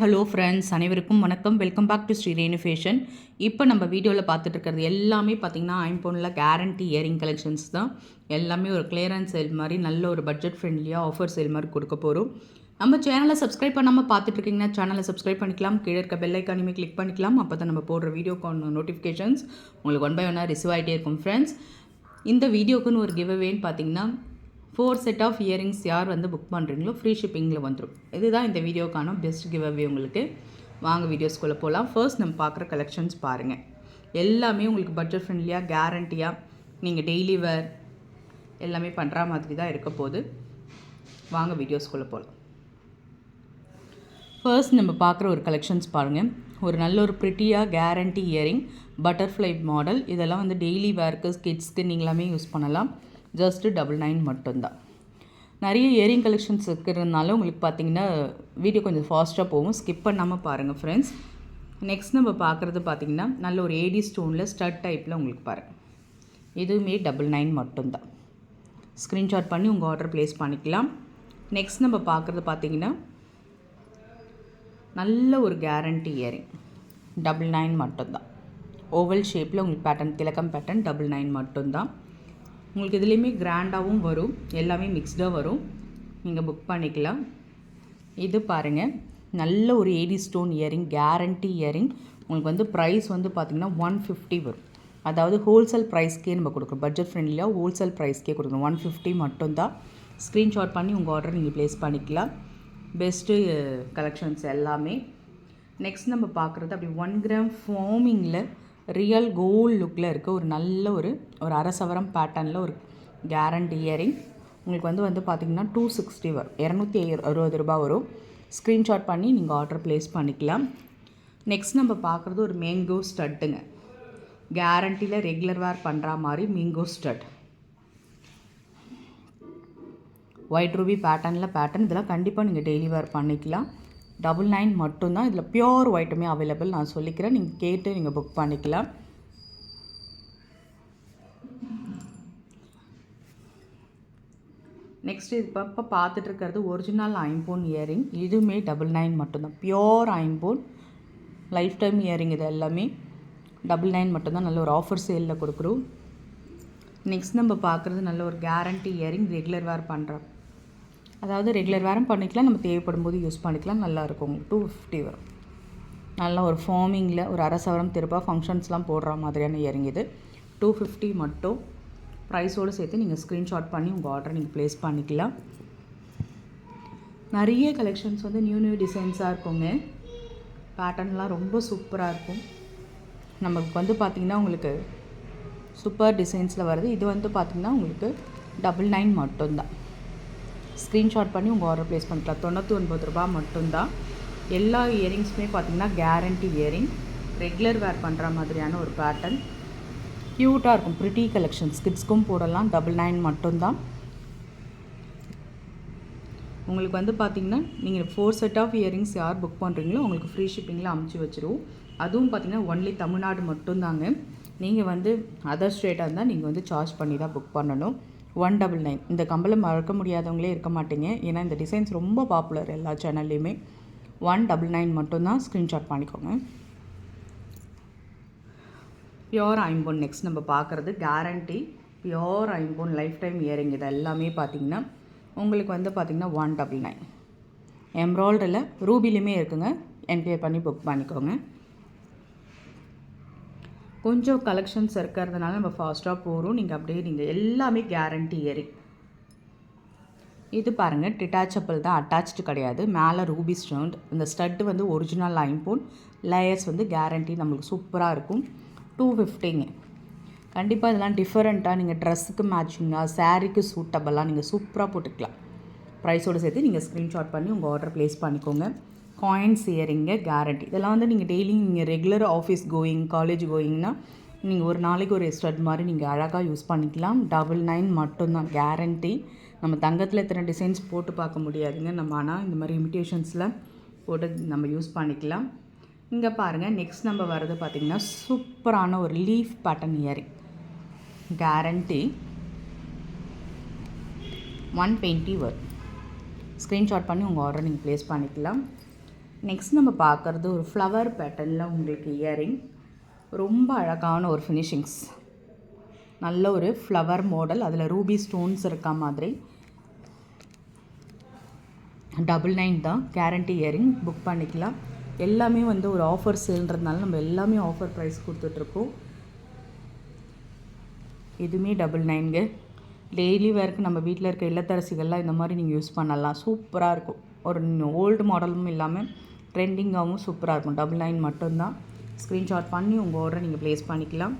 Hello friends அனைவருக்கும் வணக்கம். Welcome back to Shri Renu fashion இப்போ நம்ம வீடியோவில் பார்த்துட்டு இருக்கிறது எல்லாமே பார்த்தீங்கன்னா ஐம்போனில் கேரண்டி இயரிங் கலெக்ஷன்ஸ் தான். எல்லாமே ஒரு கிளியரன்ஸ் சேல் மாதிரி நல்ல ஒரு பட்ஜெட் ஃப்ரெண்ட்லியாக ஆஃபர் சேல் மாதிரி கொடுக்க போகிறோம் நம்ம சேனலை சப்ஸ்கிரைப் பண்ணாமல் பார்த்துட்ருக்கீங்கன்னா சேனலை சப்ஸ்கிரைப் பண்ணிக்கலாம். கீழே இருக்க பெல் ஐக்கானுமே கிளிக் பண்ணிக்கலாம். அப்போ தான் நம்ம போடுற வீடியோக்கான நோட்டிஃபிகேஷன்ஸ் உங்களுக்கு ஒன் பை ஒன்னாக ரிசீவ் ஆகிட்டே இருக்கும் ஃப்ரெண்ட்ஸ் இந்த வீடியோக்குன்னு ஒரு கிவ் அவேன்னு பார்த்தீங்கன்னா ஃபோர் செட் ஆஃப் இயரிங்ஸ் யார் வந்து புக் பண்ணுறீங்களோ ஃப்ரீ ஷிப்பிங்கில் வந்துடும் இதுதான் இந்த வீடியோக்கான பெஸ்ட் கிவ் அவே உங்களுக்கு. வாங்க வீடியோஸ்குள்ளே போகலாம் ஃபர்ஸ்ட் நம்ம பார்க்குற கலெக்ஷன்ஸ் பாருங்கள் எல்லாமே உங்களுக்கு பட்ஜெட் ஃப்ரெண்ட்லியாக கேரண்டியாக நீங்கள் டெய்லி வேர் எல்லாமே பண்ணுற மாதிரி தான் இருக்க போகுது. வாங்க வீடியோஸ்குள்ளே போகலாம் ஃபர்ஸ்ட் நம்ம பார்க்குற ஒரு கலெக்ஷன்ஸ் பாருங்கள் ஒரு நல்ல ஒரு ப்ரிட்டியாக கேரண்டி இயரிங் பட்டர்ஃப்ளை மாடல் இதெல்லாம் வந்து டெய்லி வேர்க்கு கிட்ஸ்க்கு நீங்களாமே யூஸ் பண்ணலாம். ஜஸ்ட்டு டபுள் நைன் மட்டும்தான். நிறைய இயரிங் கலெக்ஷன்ஸ் இருக்கிறதுனால உங்களுக்கு பார்த்தீங்கன்னா வீடியோ கொஞ்சம் ஃபாஸ்ட்டாக போகும். ஸ்கிப் பண்ணாமல் பாருங்கள் ஃப்ரெண்ட்ஸ் நெக்ஸ்ட் நம்ம பார்க்குறது பார்த்தீங்கன்னா நல்ல ஒரு ஏடி ஸ்டோனில் ஸ்டட் டைப்பில் உங்களுக்கு பாருங்கள் இதுவுமே டபுள் நைன் மட்டும்தான். ஸ்க்ரீன்ஷாட் பண்ணி உங்கள் ஆர்டர் ப்ளேஸ் பண்ணிக்கலாம். நெக்ஸ்ட் நம்ம பார்க்குறது பார்த்தீங்கன்னா நல்ல ஒரு கேரண்டி இயரிங் டபுள் நைன் மட்டும்தான். ஓவல் ஷேப்பில் உங்களுக்கு பேட்டர்ன் திலக்கம் பேட்டர்ன் டபுள் நைன் மட்டும்தான். உங்களுக்கு இதுலேயுமே கிராண்டாகவும் வரும். எல்லாமே மிக்ஸ்டாக வரும். நீங்கள் புக் பண்ணிக்கலாம். இது பாருங்கள் நல்ல ஒரு AD stone earring guarantee earring உங்களுக்கு வந்து ப்ரைஸ் வந்து பார்த்திங்கன்னா ஒன் ஃபிஃப்டி வரும். அதாவது ஹோல்சேல் ப்ரைஸ்க்கே நம்ம கொடுக்குறோம் பட்ஜெட் ஃப்ரெண்ட்லியாக ஹோல்சேல் ப்ரைஸ்க்கே கொடுக்குறோம் ஒன் ஃபிஃப்டி மட்டும்தான். ஸ்க்ரீன்ஷாட் பண்ணி உங்கள் ஆர்டர் நீங்கள் ப்ளேஸ் பண்ணிக்கலாம். பெஸ்ட்டு கலெக்ஷன்ஸ் எல்லாமே. நெக்ஸ்ட் நம்ம பார்க்குறது அப்படி ஒன் கிராம் ஃபார்மிங்கில் ரியல் கோல்ட் லுக்கில் இருக்க ஒரு நல்ல ஒரு ஒரு அரசவரம் பேட்டர்னில் ஒரு கேரண்டி இயரிங் உங்களுக்கு வந்து வந்து பார்த்திங்கன்னா டூ சிக்ஸ்டி வரும் இரநூத்தி அறுபது ரூபா வரும். ஸ்க்ரீன்ஷாட் பண்ணி நீங்கள் ஆர்டர் ப்ளேஸ் பண்ணிக்கலாம். நெக்ஸ்ட் நம்ம பார்க்குறது ஒரு மேங்கோ ஸ்டட்டுங்க கேரண்டியில் ரெகுலர் வேர் பண்ணுற மாதிரி மேங்கோ ஸ்டட் ஒயிட் ரூபி பேட்டர்னில் பேட்டர்ன் இதெல்லாம் கண்டிப்பாக நீங்கள் டெய்லி வேர் பண்ணிக்கலாம். டபுள் நைன் மட்டும்தான். இதில் பியோர் ஒயிட்டுமே அவைலபிள் நான் சொல்லிக்கிறேன். நீங்கள் கேட்டு நீங்கள் புக் பண்ணிக்கலாம். நெக்ஸ்ட் இப்போ இப்போ பார்த்துட்டு இருக்கிறது ஒரிஜினல் ஐம்போன் இயரிங் இதுவுமே டபுள் நைன் மட்டும்தான். பியோர் ஐம்போன் லைஃப் டைம் இயரிங் இது எல்லாமே. டபுள் நைன் மட்டும்தான். நல்ல ஒரு ஆஃபர் சேலில் கொடுக்குறோம் நெக்ஸ்ட் நம்ம பார்க்குறது நல்ல ஒரு கேரண்டி இயரிங் ரெகுலர் வேர் பண்ணுறோம் அதாவது ரெகுலர் வேரம் பண்ணிக்கலாம் நம்ம தேவைப்படும் போது யூஸ் பண்ணிக்கலாம் நல்லாயிருக்கும் டூ ஃபிஃப்டி வரும். நல்லா ஒரு ஃபார்மிங்கில் ஒரு அரசவரம் திருப்பாக ஃபங்க்ஷன்ஸ்லாம் போடுற மாதிரியான இயரிங் இது. டூ ஃபிஃப்டி மட்டும். ப்ரைஸோடு சேர்த்து நீங்கள் ஸ்க்ரீன்ஷாட் பண்ணி உங்கள் ஆர்டரை நீங்கள் ப்ளேஸ் பண்ணிக்கலாம். நிறைய கலெக்ஷன்ஸ் வந்து நியூ நியூ டிசைன்ஸாக இருக்குங்க. பேட்டர்ன்லாம் ரொம்ப சூப்பராக இருக்கும். நமக்கு வந்து பார்த்திங்கன்னா உங்களுக்கு சூப்பர் டிசைன்ஸில் வருது. இது வந்து பார்த்திங்கன்னா உங்களுக்கு டபுள் நைன் மட்டும்தான். ஸ்க்ரீன்ஷாட் பண்ணி உங்கள் ஆர்டர் ப்ளேஸ் பண்ணிக்கலாம். தொண்ணூற்றி ஒன்பது ரூபா மட்டும்தான். எல்லா இயரிங்ஸுமே பார்த்திங்கன்னா கேரண்டி இயரிங் ரெகுலர் வேர் பண்ணுற மாதிரியான ஒரு பேட்டர்ன் க்யூட்டாக இருக்கும். ப்ரிட்டி கலெக்ஷன்ஸ் கிட்ஸ்க்கும் போடலாம். டபுள் நைன் மட்டும்தான். உங்களுக்கு வந்து பார்த்திங்கன்னா நீங்கள் ஃபோர் செட் ஆஃப் இயரிங்ஸ் யார் புக் பண்ணுறீங்களோ உங்களுக்கு ஃப்ரீ ஷிப்பிங்கில் அமுச்சு வச்சுருவோம். அதுவும் பார்த்திங்கன்னா ஒன்லி தமிழ்நாடு மட்டும்தாங்க. நீங்கள் வந்து அதர் ஸ்டேட்டாக இருந்தால் நீங்கள் வந்து சார்ஜ் பண்ணி தான் புக் பண்ணணும். ஒன் டபுள் நைன் இந்த கம்பளம் மறக்க முடியாதவங்களே இருக்க மாட்டீங்க. ஏன்னா இந்த டிசைன்ஸ் ரொம்ப பாப்புலர் எல்லா சேனல்லையுமே ஒன் டபுள் நைன் மட்டும்தான் ஸ்க்ரீன்ஷாட் பண்ணிக்கோங்க. பியோர் ஐம்போன் நெக்ஸ்ட் நம்ம பார்க்குறது. கேரண்டி பியோர் ஐம்போன் லைஃப் டைம் இயரிங் இது எல்லாமே பார்த்தீங்கன்னா உங்களுக்கு வந்து பார்த்திங்கன்னா ஒன் டபுள் நைன் எம்ப்ராய்டரில் ரூபிலையுமே இருக்குங்க. என்கொயர் பண்ணி புக் பண்ணிக்கோங்க. கொஞ்சம் கலெக்ஷன்ஸ் இருக்கிறதுனால நம்ம ஃபாஸ்ட்டாக போகிறோம் நீங்கள் அப்படியே நீங்கள் எல்லாமே கேரண்டி ஏறி. இது பாருங்கள் டிட்டாச்சபிள் தான் அட்டாச்சு கிடையாது. மேலே ரூபி ஸ்டோன் இந்த ஸ்டட்டு வந்து ஒரிஜினல் ஐம்போன் லேயர்ஸ் வந்து கேரண்டி நம்மளுக்கு சூப்பராக இருக்கும். டூ ஃபிஃப்டிங்க கண்டிப்பாக இதெல்லாம் டிஃப்ரெண்ட்டாக நீங்கள் ட்ரெஸ்ஸுக்கு மேட்சிங்காக சாரீக்கு சூட்டபுளாக நீங்கள் சூப்பராக போட்டுக்கலாம். ப்ரைஸோடு சேர்த்து நீங்கள் ஸ்க்ரீன்ஷாட் பண்ணி உங்கள் ஆர்டர் ப்ளேஸ் பண்ணிக்கோங்க. காயின்ஸ் இயரிங்கு கேரண்டி இதெல்லாம் வந்து நீங்கள் டெய்லி நீங்கள் ரெகுலர் ஆஃபீஸ் கோயிங் காலேஜ் கோயிங்னா நீங்கள் ஒரு நாளைக்கு ஒரு ஸ்டட் மாதிரி நீங்கள் அழகாக யூஸ் பண்ணிக்கலாம். டபுள் நைன் மட்டும்தான் கேரண்டி நம்ம தங்கத்தில் இத்தனை டிசைன்ஸ் போட்டு பார்க்க முடியாதுங்க. நம்ம ஆனால் இந்த மாதிரி இமிட்டேஷன்ஸில் போட்டு நம்ம யூஸ் பண்ணிக்கலாம். இங்கே பாருங்கள் நெக்ஸ்ட் நம்ம வர்றது பார்த்திங்கன்னா சூப்பரான ஒரு leaf pattern earring guarantee one twenty வரும் ஸ்க்ரீன்ஷாட் பண்ணி உங்கள் ஆர்டர் நீங்கள் ப்ளேஸ் பண்ணிக்கலாம். நெக்ஸ்ட் நம்ம பார்க்குறது ஒரு ஃப்ளவர் பேட்டர்னில் உங்களுக்கு இயரிங் ரொம்ப அழகான ஒரு ஃபினிஷிங்ஸ் நல்ல ஒரு ஃப்ளவர் மாடல் அதில் ரூபி ஸ்டோன்ஸ் இருக்க மாதிரி. டபுள் நைன் தான். கேரண்டி இயரிங் புக் பண்ணிக்கலாம். எல்லாமே வந்து ஒரு ஆஃபர் சேல்ன்றதுனால நம்ம எல்லாமே ஆஃபர் ப்ரைஸ் கொடுத்துட்ருக்கோம். எதுவுமே டபுள் நைன்கு டெய்லி வேர்க்கு நம்ம வீட்டில் இருக்க இல்லத்தரசிகள்லாம் இந்த மாதிரி நீங்கள் யூஸ் பண்ணலாம். சூப்பராக இருக்கும். ஒரு ஓல்டு மாடலும் இல்லாமல் ட்ரெண்டிங்காகவும் சூப்பராக இருக்கும் டபுள் நைன் மட்டும்தான். ஸ்க்ரீன்ஷாட் பண்ணி உங்கள் ஆர்டரை நீங்கள் ப்ளேஸ் பண்ணிக்கலாம்.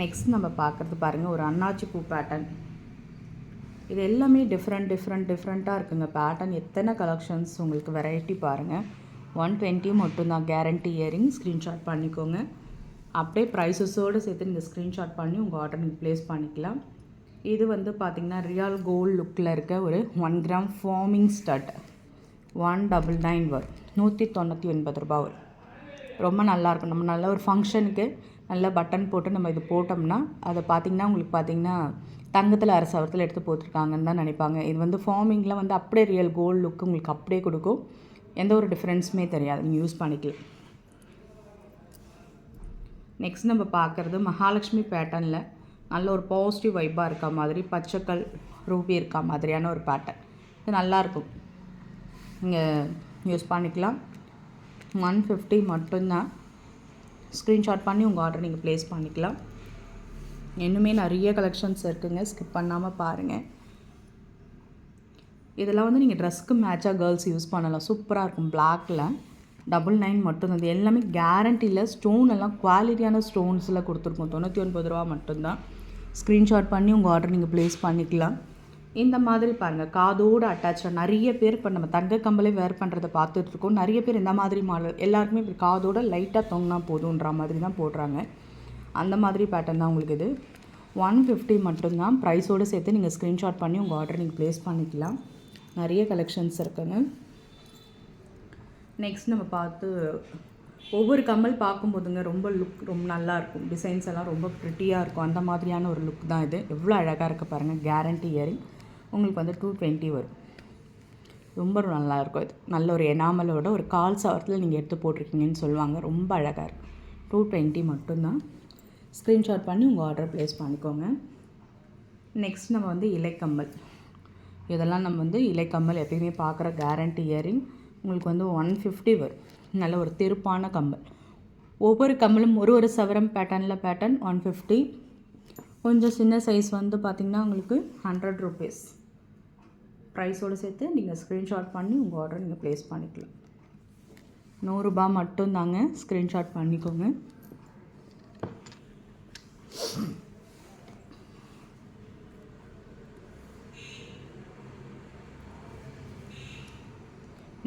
நெக்ஸ்ட் நம்ம பார்க்குறது பாருங்கள் ஒரு அண்ணாச்சி பூ பேட்டர்ன் இது எல்லாமே டிஃப்ரெண்ட் டிஃப்ரெண்ட் டிஃப்ரெண்ட்டாக இருக்குங்க. பேட்டர்ன் எத்தனை கலெக்ஷன்ஸ் உங்களுக்கு வெரைட்டி பாருங்கள் ஒன் டுவெண்ட்டி மட்டும்தான். கேரண்டி இயரிங் ஸ்க்ரீன்ஷாட் பண்ணிக்கோங்க. அப்படியே ப்ரைஸஸோடு சேர்த்து நீங்கள் ஸ்க்ரீன்ஷாட் பண்ணி உங்கள் ஆர்டர் நீங்கள் ப்ளேஸ் பண்ணிக்கலாம். இது வந்து பார்த்திங்கன்னா ரியல் கோல்டு லுக்கில் இருக்க ஒரு one gram forming stud one double nine வரும் நூற்றி தொண்ணூற்றி ஒன்பது ரூபா வரும். ரொம்ப நல்லாயிருக்கும் நம்ம நல்ல ஒரு ஃபங்க்ஷனுக்கு நல்ல பட்டன் போட்டு நம்ம இது போட்டோம்னா அதை பார்த்திங்கன்னா உங்களுக்கு பார்த்திங்கன்னா தங்கத்தில் அரை சவரத்தில் எடுத்து போட்டிருக்காங்கன்னு தான் நினைப்பாங்க. இது வந்து ஃபார்மிங்கில் வந்து அப்படியே ரியல் கோல்டு லுக்கு உங்களுக்கு அப்படியே கொடுக்கும். எந்த ஒரு டிஃப்ரென்ஸுமே தெரியாது. நீங்கள் யூஸ் பண்ணிக்கலாம். நெக்ஸ்ட் நம்ம பார்க்குறது மகாலட்சுமி பேட்டர்னில் நல்ல ஒரு பாசிட்டிவ் வைப்பாக இருக்க மாதிரி பச்சைக்கல் ரூபி இருக்க மாதிரியான ஒரு பேட்டர்ன் இது நல்லாயிருக்கும் இங்கே யூஸ் பண்ணிக்கலாம். ஒன் ஃபிஃப்டி மட்டும்தான். ஸ்க்ரீன்ஷாட் பண்ணி உங்கள் ஆர்டர் நீங்கள் ப்ளேஸ் பண்ணிக்கலாம். இன்னுமே நிறைய கலெக்ஷன்ஸ் இருக்குங்க. ஸ்கிப் பண்ணாமல் பாருங்கள் இதெல்லாம் வந்து நீங்கள் ட்ரெஸ்க்கு மேட்சாக கேர்ள்ஸ் யூஸ் பண்ணலாம். சூப்பராக இருக்கும். பிளாக்கில் டபுள் நைன் மட்டும்தான். அது எல்லாமே கேரண்டியில் ஸ்டோன் எல்லாம் குவாலிட்டியான ஸ்டோன்ஸில் கொடுத்துருக்கோம். தொண்ணூற்றி ஒன்பது ரூபா மட்டும்தான். ஸ்க்ரீன்ஷாட் பண்ணி உங்கள் ஆர்டர் நீங்கள் ப்ளேஸ் பண்ணிக்கலாம். இந்த மாதிரி பாருங்கள் காதோடு அட்டாச்சாக நிறைய பேர் இப்போ நம்ம தங்க கம்பளே வேர் பண்ணுறதை பார்த்துட்ருக்கோம் நிறைய பேர் இந்த மாதிரி மாடல் எல்லாருக்குமே இப்படி காதோட லைட்டாக தொங்கினா போதுன்ற மாதிரி தான் போடுறாங்க. அந்த மாதிரி பேட்டர்ன் தான் உங்களுக்கு இது. ஒன் ஃபிஃப்டி மட்டும்தான். ப்ரைஸோடு சேர்த்து நீங்கள் ஸ்க்ரீன்ஷாட் பண்ணி உங்கள் ஆர்டர் நீங்கள் ப்ளேஸ் பண்ணிக்கலாம். நிறைய கலெக்ஷன்ஸ் இருக்குங்க. நெக்ஸ்ட் நம்ம பார்த்து ஒவ்வொரு கம்மல் பார்க்கும்போதுங்க ரொம்ப லுக் ரொம்ப நல்லா இருக்கும். டிசைன்ஸ் எல்லாம் ரொம்ப ப்ரிட்டியாக இருக்கும். அந்த மாதிரியான ஒரு லுக் தான் இது. எவ்வளோ அழகாக இருக்க பாருங்கள் கேரண்டி இயரிங் உங்களுக்கு வந்து டூ டுவெண்ட்டி வரும். ரொம்ப நல்லாயிருக்கும் அது. இது நல்ல ஒரு எனாமலோட ஒரு கால் சவரத்தில் நீங்கள் எடுத்து போட்டிருக்கீங்கன்னு சொல்லுவாங்க. ரொம்ப அழகாக இருக்கும். டூ டுவெண்ட்டி மட்டும்தான். ஸ்க்ரீன்ஷாட் பண்ணி உங்கள் ஆர்டர் ப்ளேஸ் பண்ணிக்கோங்க. நெக்ஸ்ட் நம்ம வந்து இலைக்கம்மல். இதெல்லாம் நம்ம வந்து இலைக்கம்மல் எப்பயுமே பார்க்குற கேரண்டி இயரிங் உங்களுக்கு வந்து ஒன் ஃபிஃப்டி வரும். நல்ல ஒரு திருப்பான கம்மல். ஒவ்வொரு கம்மலும் ஒரு ஒரு சவரம் பேட்டர்னில் பேட்டர்ன் ஒன் ஃபிஃப்டி கொஞ்சம் சின்ன சைஸ் வந்து பார்த்திங்கன்னா உங்களுக்கு ஹண்ட்ரட் ருபீஸ் ப்ரைஸோடு சேர்த்து நீங்கள் ஸ்க்ரீன்ஷாட் பண்ணி உங்கள் ஆர்டர் நீங்கள் ப்ளேஸ் பண்ணிக்கலாம். நூறுரூபா மட்டும்தாங்க ஸ்க்ரீன்ஷாட் பண்ணிக்கோங்க.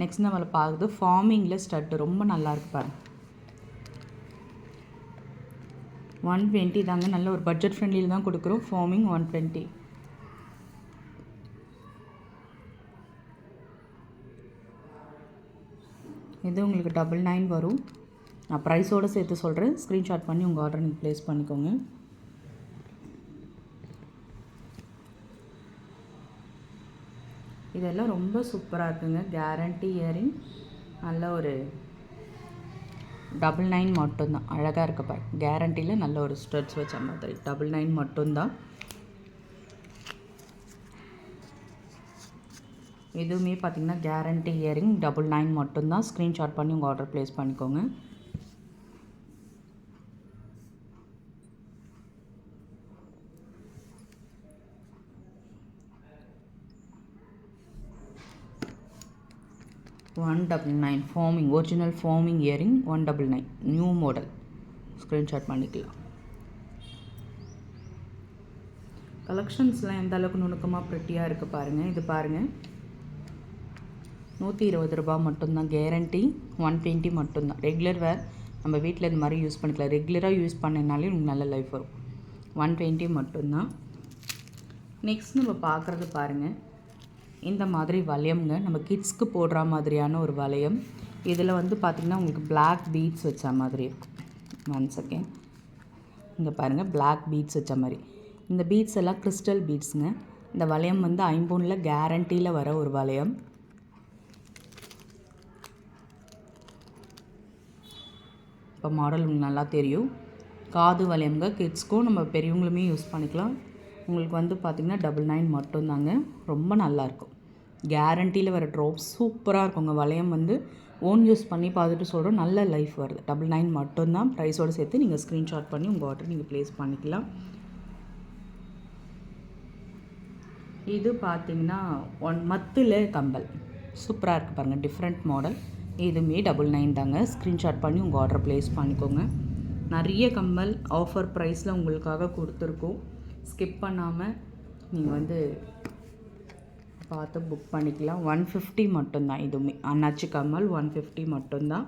நெக்ஸ்ட் நம்மளை பார்க்குறது ஃபார்மிங்கில் ஸ்டட்டு ரொம்ப நல்லாயிருக்கு பாருங்க. ஒன் டுவெண்ட்டி தாங்க நல்ல ஒரு பட்ஜெட் ஃப்ரெண்ட்லியில் தான் கொடுக்குறோம் ஃபார்மிங் ஒன் டுவெண்ட்டி இது உங்களுக்கு டபுள் நைன் வரும். நான் ப்ரைஸோடு சேர்த்து சொல்கிறேன் ஸ்க்ரீன்ஷாட் பண்ணி உங்கள் ஆர்டர் நீங்கள் ப்ளேஸ் பண்ணிக்கோங்க. இதெல்லாம் ரொம்ப சூப்பராக இருக்குங்க. கேரண்டி இயரிங் நல்ல ஒரு டபுள் நைன் மட்டும்தான். அழகாக இருக்க பாரு கேரண்டியில் நல்ல ஒரு ஸ்டட்ஸ் வச்ச மாதிரி. டபுள் நைன் மட்டும்தான். எதுவுமே பார்த்திங்கன்னா கேரண்டி இயரிங் டபுள் நைன் மட்டும்தான் ஸ்க்ரீன்ஷாட் பண்ணி உங்கள் ஆர்டர் ப்ளேஸ் பண்ணிக்கோங்க. One double nine forming original forming earring one double nine new model screenshot பண்ணிக்கலாம். கலெக்ஷன்ஸ்லாம் எந்த அளவுக்கு நுணுக்கமாக ப்ரிட்டியாக இருக்குது பாருங்கள் இது பாருங்கள் நூற்றி இருபது ரூபா மட்டும்தான். கேரண்டி ஒன் டுவெண்ட்டி மட்டும்தான். ரெகுலர் வேர் நம்ம வீட்டில் இந்த மாதிரி யூஸ் பண்ணிக்கலாம். ரெகுலராக யூஸ் பண்ணினாலே உங்களுக்கு நல்ல லைஃப் வரும். ஒன் டுவெண்ட்டி மட்டும்தான். நெக்ஸ்ட் நம்ம பார்க்குறது பாருங்கள் இந்த மாதிரி வளையம்ங்க. நம்ம கிட்ஸ்க்கு போடுற மாதிரியான ஒரு வளையம். இதில் வந்து பார்த்திங்கன்னா உங்களுக்கு பிளாக் பீட்ஸ் வச்ச மாதிரி. இருக்கும் ஒன் செகண்ட் இங்கே பாருங்கள் பிளாக் பீட்ஸ் வச்ச மாதிரி. இந்த பீட்ஸ் எல்லாம் கிறிஸ்டல் பீட்ஸுங்க இந்த வளையம் வந்து ஐம்பொனில் கேரண்டியில் வர ஒரு வளையம். இப்போ மாடல் உங்களுக்கு நல்லா தெரியும். காது வளையம்ங்க கிட்ஸ்க்கும் நம்ம பெரியவங்களுமே யூஸ் பண்ணிக்கலாம். உங்களுக்கு வந்து பார்த்திங்கன்னா டபுள் நைன் மட்டும்தாங்க. ரொம்ப நல்லாயிருக்கும் கேரண்டியில் வர ட்ராப்ஸ் சூப்பராக இருக்குங்க. வளையம் வந்து ஓன் யூஸ் பண்ணி பார்த்துட்டு சொல்கிறோம் நல்ல லைஃப் வருது. டபுள் நைன் மட்டும்தான். ப்ரைஸோடு சேர்த்து நீங்கள் ஸ்க்ரீன்ஷாட் பண்ணி உங்கள் ஆர்டர் நீங்கள் ப்ளேஸ் பண்ணிக்கலாம். இது பார்த்தீங்கன்னா ஒன் மத்தில் கம்பல். சூப்பராக இருக்குது பாருங்கள் டிஃப்ரெண்ட் மாடல் இதுவுமே டபுள் நைன் தாங்க. ஸ்க்ரீன்ஷாட் பண்ணி உங்கள் ஆர்டர் ப்ளேஸ் பண்ணிக்கோங்க. நிறைய கம்மல் ஆஃபர் ப்ரைஸில் உங்களுக்காக கொடுத்துருக்கோம். ஸ்கிப் பண்ணாமல் நீங்கள் வந்து பார்த்து புக் பண்ணிக்கலாம். ஒன் ஃபிஃப்டி மட்டும்தான் இதுவுமே அண்ணாச்சி கம்மல் ஒன் ஃபிஃப்டி மட்டும்தான்.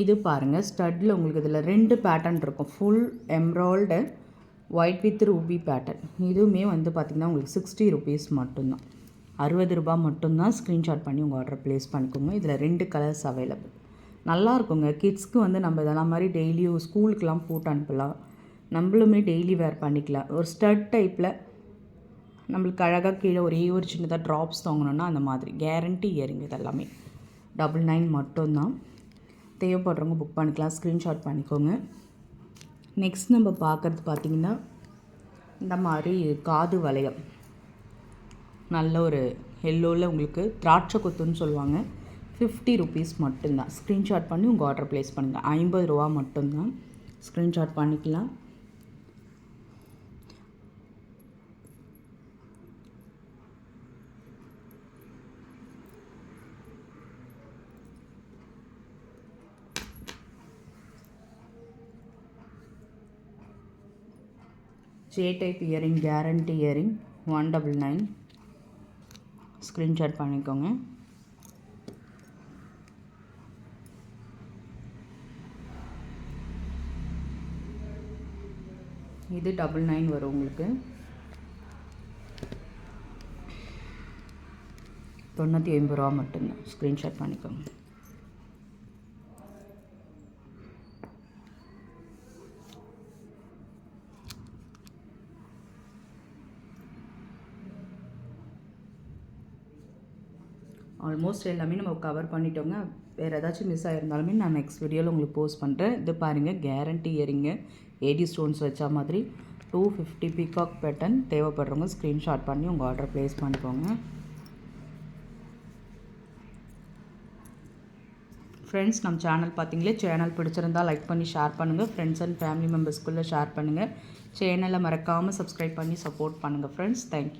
இது பாருங்கள் ஸ்டட்டில் உங்களுக்கு இதில் ரெண்டு பேட்டர்ன் இருக்கும். ஃபுல் எம்ராய்டு ஒயிட் வித் ரூபி பேட்டர்ன் இதுவுமே வந்து பார்த்திங்கன்னா உங்களுக்கு சிக்ஸ்டி ருபீஸ் மட்டும்தான். அறுபது ரூபா மட்டும்தான் ஸ்க்ரீன்ஷாட் பண்ணி உங்கள் ஆர்டர் ப்ளேஸ் பண்ணிக்கோங்க. இதில் ரெண்டு கலர்ஸ் அவைலபிள் நல்லா இருக்குங்க. கிட்ஸ்க்கு வந்து நம்ம இதெல்லாம் மாதிரி டெய்லியும் ஸ்கூலுக்கெலாம் போட்டு அனுப்பலாம். நம்மளுமே டெய்லி வேர் பண்ணிக்கலாம். ஒரு ஸ்டட் டைப்பில் நம்மளுக்கு அழகாக கீழே ஒரே ஒரு சின்னதாக ட்ராப்ஸ் தொங்கணுன்னா அந்த மாதிரி. கேரண்டி இயரிங் இதெல்லாமே. டபுள் நைன் மட்டும்தான். தேவைப்படுறவங்க புக் பண்ணிக்கலாம். ஸ்க்ரீன்ஷாட் பண்ணிக்கோங்க. நெக்ஸ்ட் நம்ம பார்க்குறது பார்த்திங்கன்னா இந்த மாதிரி காது வளையம். நல்ல ஒரு எல்லோவில் உங்களுக்கு திராட்சை கொத்துன்னு சொல்லுவாங்க. ஃபிஃப்டி ருபீஸ் மட்டும்தான். ஸ்க்ரீன்ஷாட் பண்ணி உங்கள் ஆர்டர் ப்ளேஸ் பண்ணுங்கள் ஐம்பது ரூபா மட்டும்தான். ஸ்க்ரீன்ஷாட் பண்ணிக்கலாம். J type earring guarantee earring one double nine screenshot பண்ணிக்கோங்க. இது டபுள் நைன் வரும் உங்களுக்கு. தொண்ணூற்றி ஐம்பது ரூபா மட்டும்தான். ஸ்க்ரீன்ஷாட் பண்ணிக்கோங்க. ஆல்மோஸ்ட் எல்லாமே நம்ம கவர் பண்ணிட்டோங்க. வேறு ஏதாச்சும் மிஸ் ஆகிருந்தாலுமே நான் நெக்ஸ்ட் வீடியோவில் உங்களுக்கு போஸ்ட் பண்ணுறேன் இது பாருங்கள் கேரண்டி இயரிங்க ஏடி ஸ்டோன்ஸ் வச்சா மாதிரி டூ ஃபிஃப்டி பிகாக் பேட்டன் தேவைப்படுறவங்க ஸ்க்ரீன்ஷாட் பண்ணி உங்கள் ஆர்டர் ப்ளேஸ் பண்ணிக்கோங்க. ஃப்ரெண்ட்ஸ் நம்ம சேனல் பார்த்தீங்களே சேனல் பிடிச்சிருந்தால் லைக் பண்ணி ஷேர் பண்ணுங்கள் ஃப்ரெண்ட்ஸ் அண்ட் ஃபேமிலி மெம்பர்ஸ்குள்ளே ஷேர் பண்ணுங்கள் சேனலை மறக்காமல் சப்ஸ்கிரைப் பண்ணி சப்போர்ட் பண்ணுங்கள் ஃப்ரெண்ட்ஸ் தேங்க்யூ